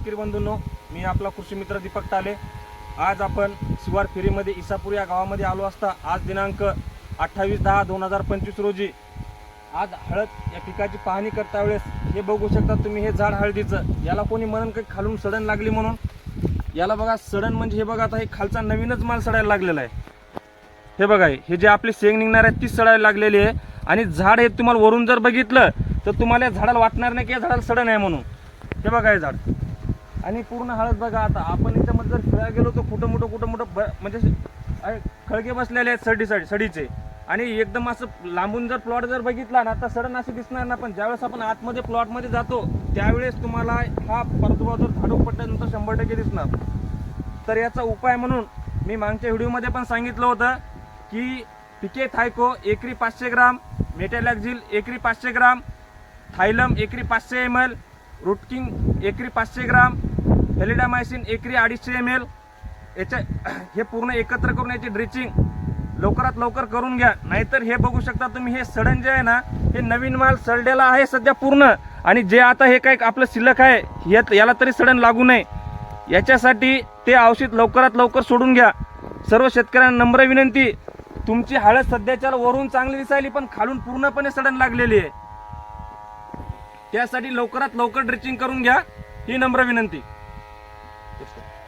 शेतकरी बंधूंनो मी आपला कृषी मित्र दीपक टाले आज आपण शिवार फेरीमध्ये इसापूर या गावामध्ये आलो असता. आज दिनांक अठ्ठावीस दहा दोन हजार पंचवीस रोजी. आज हळद या पिकाची पाहणी करता वेळेस हे बघू शकता तुम्ही हे झाड हळदीचं. याला कोणी म्हणून काही खालून सडण लागली म्हणून. याला बघा सडण म्हणजे हे बघा आता हे खालचा नवीनच माल सडायला लागलेला आहे. हे बघा हे जे आपली शेंग निघणार आहे तीच सडायला लागलेली आहे. आणि झाड हे तुम्हाला वरून जर बघितलं तर तुम्हाला या झाडाला वाटणार नाही की या झाडाला सडण आहे म्हणून. हे बघा हे झाड. आणि पूर्ण हळद बघा आता आपण याच्यामध्ये जर फिरायला गेलो तर कुठं मोठं कुठं मोठं ब- म्हणजे खळगे बसलेले आहेत सडी सडी सडीचे. आणि एकदम असं लांबून जर प्लॉट जर बघितला ना तर सडन असं दिसणार ना पण ज्यावेळेस आपण आतमध्ये प्लॉटमध्ये जातो त्यावेळेस तुम्हाला हा परतुभाव जर झाडू पडल्यानंतर शंभर टक्के दिसणार. तर याचा उपाय म्हणून मी मागच्या व्हिडिओमध्ये पण सांगितलं होतं की पिके थायको एकरी पाचशे ग्राम मेटॅलॅक्झिल एकरी पाचशे ग्राम थायलम एकरी पाचशे एम एल रुटकिंग एकरी पाचशे ग्राम हेलिडामायसिन एकरी अडीचशे एम एल याच्या हे पूर्ण एकत्र करून याची ड्रिचिंग लवकरात लवकर करून घ्या. नाहीतर हे बघू शकता तुम्ही हे सडन जे आहे ना हे नवीन माल सडलेला आहे सध्या पूर्ण. आणि जे आता हे काय आपलं शिल्लक आहे हे- याला तरी सडन लागू नये. याच्यासाठी ते औषध लवकरात लवकर सोडून घ्या. सर्व शेतकऱ्यांना नम्र विनंती. तुमची हळद सध्याच्या वरून चांगली दिसायली पण खालून पूर्णपणे सडन लागलेली आहे. त्यासाठी लवकरात लवकर ड्रिचिंग करून घ्या ही नम्र विनंती. Just